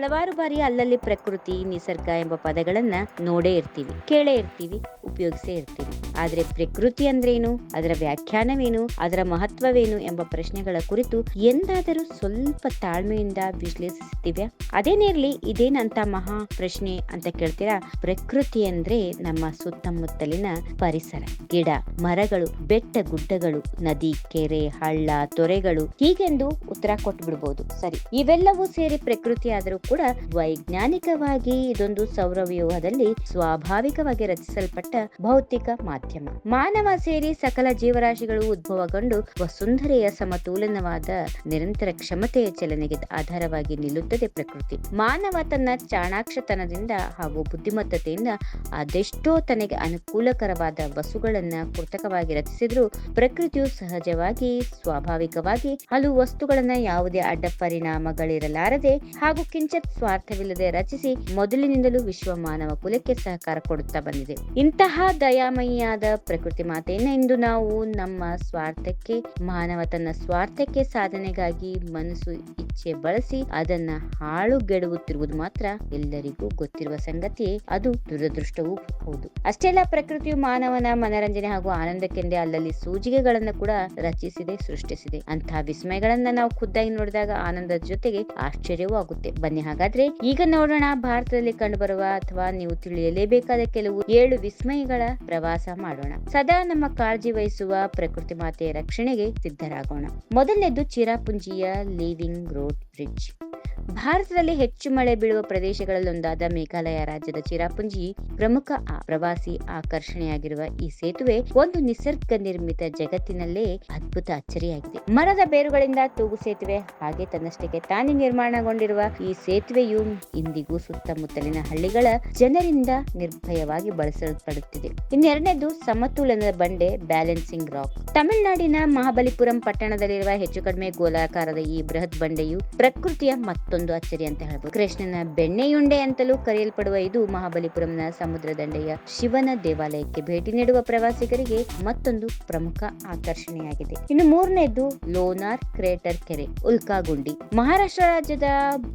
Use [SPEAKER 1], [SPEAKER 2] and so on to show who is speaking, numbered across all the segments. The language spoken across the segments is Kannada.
[SPEAKER 1] ಹಲವಾರು ಬಾರಿ ಅಲ್ಲಲ್ಲಿ ಪ್ರಕೃತಿ, ನಿಸರ್ಗ ಎಂಬ ಪದಗಳನ್ನ ನೋಡೇ ಇರ್ತೀವಿ, ಕೇಳೇ ಇರ್ತೀವಿ, ಉಪಯೋಗಿಸೇ ಇರ್ತೀವಿ. ಆದ್ರೆ ಪ್ರಕೃತಿ ಅಂದ್ರೇನು? ಅದರ ವ್ಯಾಖ್ಯಾನವೇನು? ಅದರ ಮಹತ್ವವೇನು ಎಂಬ ಪ್ರಶ್ನೆಗಳ ಕುರಿತು ಎಂದಾದರೂ ಸ್ವಲ್ಪ ತಾಳ್ಮೆಯಿಂದ ವಿಶ್ಲೇಷಿಸುತ್ತೀವ್ಯಾ ಅದೇನಿರ್ಲಿ ಇದೇನಂತ ಮಹಾ ಪ್ರಶ್ನೆ ಅಂತ ಕೇಳ್ತೀರಾ? ಪ್ರಕೃತಿ ಅಂದ್ರೆ ನಮ್ಮ ಸುತ್ತಮುತ್ತಲಿನ ಪರಿಸರ. ಗಿಡ, ಮರಗಳು, ಬೆಟ್ಟ ಗುಡ್ಡಗಳು, ನದಿ, ಕೆರೆ, ಹಳ್ಳ, ತೊರೆಗಳು ಹೀಗೆಂದು ಉತ್ತರ ಕೊಟ್ಟು ಬಿಡ್ಬೋದು ಸರಿ, ಇವೆಲ್ಲವೂ ಸೇರಿ ಪ್ರಕೃತಿ ಆದರೂ ಕೂಡ ವೈಜ್ಞಾನಿಕವಾಗಿ ಇದೊಂದು ಸೌರವ್ಯೂಹದಲ್ಲಿ ಸ್ವಾಭಾವಿಕವಾಗಿ ರಚಿಸಲ್ಪಟ್ಟ ಭೌತಿಕ ಮಾಧ್ಯಮ. ಮಾನವ ಸೇರಿ ಸಕಲ ಜೀವರಾಶಿಗಳು ಉದ್ಭವಗೊಂಡು ವಸುಂಧರೆಯ ಸಮತೋಲನವಾದ ನಿರಂತರ ಕ್ಷಮತೆಯ ಚಲನೆಗೆ ಆಧಾರವಾಗಿ ನಿಲ್ಲುತ್ತದೆ ಪ್ರಕೃತಿ. ಮಾನವ ತನ್ನ ಚಾಣಾಕ್ಷತನದಿಂದ ಹಾಗೂ ಬುದ್ಧಿಮತ್ತತೆಯಿಂದ ಅದೆಷ್ಟೋ ತನಗೆ ಅನುಕೂಲಕರವಾದ ವಸ್ತುಗಳನ್ನ ಕೃತಕವಾಗಿ ರಚಿಸಿದ್ರು ಪ್ರಕೃತಿಯು ಸಹಜವಾಗಿ, ಸ್ವಾಭಾವಿಕವಾಗಿ ಹಲವು ವಸ್ತುಗಳನ್ನ ಯಾವುದೇ ಅಡ್ಡ ಪರಿಣಾಮಗಳಿರಲಾರದೆ ಹಾಗೂ ಕಿಂಚತ್ ಸ್ವಾರ್ಥವಿಲ್ಲದೆ ರಚಿಸಿ ಮೊದಲಿನಿಂದಲೂ ವಿಶ್ವ ಮಾನವ ಕುಲಕ್ಕೆ ಸಹಕಾರ ಕೊಡುತ್ತಾ ಬಂದಿದೆ. ಇಂತಹ ದಯಾಮಯಿಯಾದ ಪ್ರಕೃತಿ ಮಾತೆಯನ್ನ ಇಂದು ನಾವು ನಮ್ಮ ಸ್ವಾರ್ಥಕ್ಕೆ, ಮಾನವ ತನ್ನ ಸ್ವಾರ್ಥಕ್ಕೆ ಸಾಧನೆಗಾಗಿ ಮನಸ್ಸು ಇಚ್ಛೆ ಬಳಸಿ ಅದನ್ನ ಹಾಳುಗೆಡುವುತ್ತಿರುವುದು ಮಾತ್ರ ಎಲ್ಲರಿಗೂ ಗೊತ್ತಿರುವ ಸಂಗತಿ ಅದು ದುರದೃಷ್ಟವೂ ಹೌದು. ಅಷ್ಟೇ ಅಲ್ಲ, ಪ್ರಕೃತಿಯು ಮಾನವನ ಮನರಂಜನೆ ಹಾಗೂ ಆನಂದಕ್ಕೆಂದೇ ಅಲ್ಲಲ್ಲಿ ಸೂಜಿಗೆಗಳನ್ನು ಕೂಡ ರಚಿಸಿದೆ, ಸೃಷ್ಟಿಸಿದೆ. ಅಂತಹ ವಿಸ್ಮಯಗಳನ್ನ ನಾವು ಖುದ್ದಾಗಿ ನೋಡಿದಾಗ ಆನಂದದ ಜೊತೆಗೆ ಆಶ್ಚರ್ಯವೂ ಆಗುತ್ತೆ. ಬನ್ನಿ ಹಾಗಾದ್ರೆ ಈಗ ನೋಡೋಣ ಭಾರತದಲ್ಲಿ ಕಂಡುಬರುವ ಅಥವಾ ನೀವು ತಿಳಿಯಲೇಬೇಕಾದ ಕೆಲವು ಏಳು ವಿಸ್ಮಯಗಳ ಪ್ರವಾಸ ಮಾಡೋಣ. ಸದಾ ನಮ್ಮ ಕಾಳಜಿ ವಹಿಸುವ ಪ್ರಕೃತಿ ಮಾತೆಯ ರಕ್ಷಣೆಗೆ ಸಿದ್ಧರಾಗೋಣ. ಮೊದಲನೇದು ಚಿರಾಪುಂಜಿಯ ಲಿವಿಂಗ್ ರೋಡ್ ಬ್ರಿಡ್ಜ್ ಭಾರತದಲ್ಲಿ ಹೆಚ್ಚು ಮಳೆ ಬೀಳುವ ಪ್ರದೇಶಗಳಲ್ಲೊಂದಾದ ಮೇಘಾಲಯ ರಾಜ್ಯದ ಚಿರಾಪುಂಜಿ ಪ್ರಮುಖ ಪ್ರವಾಸಿ ಆಕರ್ಷಣೆಯಾಗಿರುವ ಈ ಸೇತುವೆ ಒಂದು ನಿಸರ್ಗ ನಿರ್ಮಿತ ಜಗತ್ತಿನಲ್ಲೇ ಅದ್ಭುತ ಅಚ್ಚರಿಯಾಗಿದೆ. ಮರದ ಬೇರುಗಳಿಂದ ತೂಗು ಸೇತುವೆ, ಹಾಗೆ ತನ್ನಷ್ಟಕ್ಕೆ ತಾನೇ ನಿರ್ಮಾಣಗೊಂಡಿರುವ ಈ ಸೇತುವೆಯು ಇಂದಿಗೂ ಸುತ್ತಮುತ್ತಲಿನ ಹಳ್ಳಿಗಳ ಜನರಿಂದ ನಿರ್ಭಯವಾಗಿ ಬಳಸಲ್ಪಡುತ್ತಿದೆ. ಇನ್ನೆರಡನೇದು ಸಮತೋಲನದ ಬಂಡೆ, ಬ್ಯಾಲೆನ್ಸಿಂಗ್ ರಾಕ್. ತಮಿಳುನಾಡಿನ ಮಹಾಬಲಿಪುರಂ ಪಟ್ಟಣದಲ್ಲಿರುವ ಹೆಚ್ಚು ಕಡಿಮೆ ಗೋಲಾಕಾರದ ಈ ಬೃಹತ್ ಬಂಡೆಯು ಪ್ರಕೃತಿಯ ಮತ್ತೊಂದು ಅಚ್ಚರಿ ಅಂತ ಹೇಳ್ಬೋದು. ಕೃಷ್ಣನ ಬೆಣ್ಣೆಯುಂಡೆ ಅಂತಲೂ ಕರೆಯಲ್ಪಡುವ ಇದು ಮಹಾಬಲಿಪುರಂನ ಸಮುದ್ರ ದಂಡೆಯ ಶಿವನ ದೇವಾಲಯಕ್ಕೆ ಭೇಟಿ ನೀಡುವ ಪ್ರವಾಸಿಗರಿಗೆ ಮತ್ತೊಂದು ಪ್ರಮುಖ ಆಕರ್ಷಣೆಯಾಗಿದೆ. ಇನ್ನು ಮೂರನೇದು ಲೋನಾರ್ ಕ್ರೇಟರ್ ಕೆರೆ, ಉಲ್ಕಾಗುಂಡಿ. ಮಹಾರಾಷ್ಟ್ರ ರಾಜ್ಯದ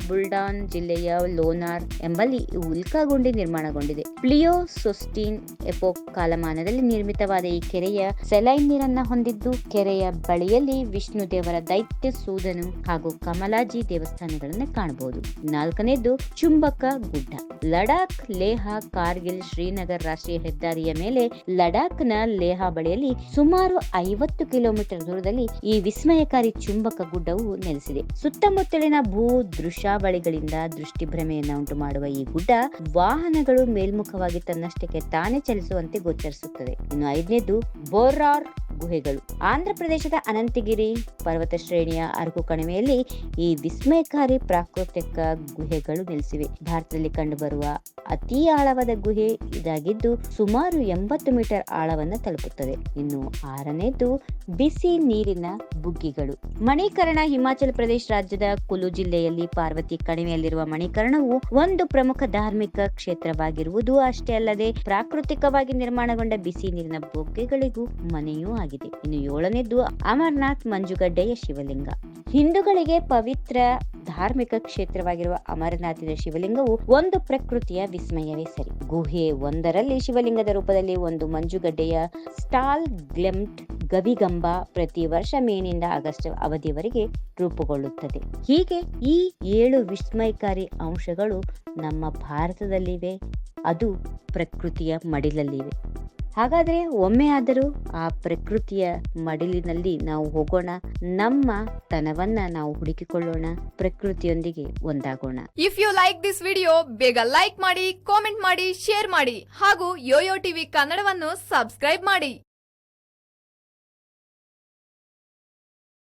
[SPEAKER 1] ಬುಲ್ಡಾನ್ ಜಿಲ್ಲೆಯ ಲೋನಾರ್ ಎಂಬಲ್ಲಿ ಉಲ್ಕಾಗುಂಡಿ ನಿರ್ಮಾಣಗೊಂಡಿದೆ. ಪ್ಲಿಯೋ ಸೊಸ್ಟೀನ್ ಎಪೋಕ್ ಕಾಲಮಾನದಲ್ಲಿ ನಿರ್ಮಿತವಾದ ಈ ಕೆರೆಯ ಸೆಲೈನ್ ನೀರನ್ನ ಹೊಂದಿದ್ದು, ಕೆರೆಯ ಬಳಿಯಲ್ಲಿ ವಿಷ್ಣು ದೇವರ ದೈತ್ಯ ಸೂದನು ಹಾಗೂ ಕಮಲಾಜಿ ದೇವಸ್ಥಾನಗಳನ್ನ ಕಾಣಬಹುದು ನಾಲ್ಕನೇದು ಚುಂಬಕ ಗುಡ್ಡ. ಲಡಾಖ್ ಲೇಹ ಕಾರ್ಗಿಲ್ ಶ್ರೀನಗರ್ ರಾಷ್ಟ್ರೀಯ ಹೆದ್ದಾರಿಯ ಮೇಲೆ ಲಡಾಖ್ನ ಲೇಹ ಬಳಿಯಲ್ಲಿ ಸುಮಾರು ಐವತ್ತು ಕಿಲೋಮೀಟರ್ ದೂರದಲ್ಲಿ ಈ ವಿಸ್ಮಯಕಾರಿ ಚುಂಬಕ ಗುಡ್ಡವು ನೆಲೆಸಿದೆ. ಸುತ್ತಮುತ್ತಲಿನ ಭೂ ದೃಶ್ಯಾವಳಿಗಳಿಂದ ದೃಷ್ಟಿಭ್ರಮೆಯನ್ನ ಉಂಟು ಮಾಡುವ ಈ ಗುಡ್ಡ ವಾಹನಗಳು ಮೇಲ್ಮುಖವಾಗಿ ತನ್ನಷ್ಟಕ್ಕೆ ತಾನೇ ಚಲಿಸುವಂತೆ ಗೋಚರಿಸುತ್ತದೆ. ಇನ್ನು ಐದನೇದು ಬೋರಾರ್ ಗುಹೆಗಳು. ಆಂಧ್ರ ಪ್ರದೇಶದ ಅನಂತಗಿರಿ ಪರ್ವತ ಶ್ರೇಣಿಯ ಅರಕು ಕಣಿವೆಯಲ್ಲಿ ಈ ವಿಸ್ಮಯಕಾರಿ ಪ್ರಾಕೃತಿಕ ಗುಹೆಗಳು ನೆಲೆಸಿವೆ. ಭಾರತದಲ್ಲಿ ಕಂಡುಬರುವ ಅತಿ ಆಳವಾದ ಗುಹೆ ಇದಾಗಿದ್ದು ಸುಮಾರು ಎಂಬತ್ತು ಮೀಟರ್ ಆಳವನ್ನು ತಲುಪುತ್ತದೆ. ಇನ್ನು ಆರನೇದು ಬಿಸಿ ನೀರಿನ ಬುಗ್ಗಿಗಳು. ಮಣಿಕರಣ ಹಿಮಾಚಲ ಪ್ರದೇಶ ರಾಜ್ಯದ ಕುಲು ಜಿಲ್ಲೆಯಲ್ಲಿ ಪಾರ್ವತಿ ಕಣಿವೆಯಲ್ಲಿರುವ ಮಣಿಕರಣವು ಒಂದು ಪ್ರಮುಖ ಧಾರ್ಮಿಕ ಕ್ಷೇತ್ರವಾಗಿರುವುದು ಅಷ್ಟೇ ಅಲ್ಲದೆ ಪ್ರಾಕೃತಿಕವಾಗಿ ನಿರ್ಮಾಣಗೊಂಡ ಬಿಸಿ ನೀರಿನ ಬುಗ್ಗೆಗಳಿಗೂ ಮನೆಯೂ ಆಗಿದೆ. ಇನ್ನು ಏಳನೇದು ಅಮರನಾಥ್ ಮಂಜುಗಡ್ಡೆಯ ಶಿವಲಿಂಗ. ಹಿಂದೂಗಳಿಗೆ ಪವಿತ್ರ ಧಾರ್ಮಿಕ ಕ್ಷೇತ್ರವಾಗಿರುವ ಅಮರನಾಥಿನ ಶಿವಲಿಂಗವು ಒಂದು ಪ್ರಕೃತಿಯ ವಿಸ್ಮಯವೇ ಸರಿ. ಗುಹೆ ಒಂದರಲ್ಲಿ ಶಿವಲಿಂಗದ ರೂಪದಲ್ಲಿ ಒಂದು ಮಂಜುಗಡ್ಡೆಯ ಸ್ಟಾಲ್ ಗ್ಲೆಮ್ಟ್ ಗವಿಗಂಬ ಪ್ರತಿ ವರ್ಷ ಮೇನಿಂದ ಆಗಸ್ಟ್ ಅವಧಿಯವರೆಗೆ ರೂಪುಗೊಳ್ಳುತ್ತದೆ. ಹೀಗೆ ಈ ಏಳು ವಿಸ್ಮಯಕಾರಿ ಅಂಶಗಳು ನಮ್ಮ ಭಾರತದಲ್ಲಿವೆ, ಅದು ಪ್ರಕೃತಿಯ ಮಡಿಲಲ್ಲಿವೆ. ಹಾಗಾದ್ರೆ ಒಮ್ಮೆ ಆದರೂ ಆ ಪ್ರಕೃತಿಯ ಮಡಿಲಿನಲ್ಲಿ ನಾವು ಹೋಗೋಣ, ನಮ್ಮ ತನವನ್ನ ನಾವು ಹುಡುಕಿಕೊಳ್ಳೋಣ, ಪ್ರಕೃತಿಯೊಂದಿಗೆ ಒಂದಾಗೋಣ.
[SPEAKER 2] If you like this video ಬೇಗ ಲೈಕ್ ಮಾಡಿ ಕಾಮೆಂಟ್ ಮಾಡಿ ಶೇರ್ ಮಾಡಿ, ಹಾಗೂ ಯೋಯೋ ಟಿವಿ ಕನ್ನಡವನ್ನು ಸಬ್ಸ್ಕ್ರೈಬ್ ಮಾಡಿ.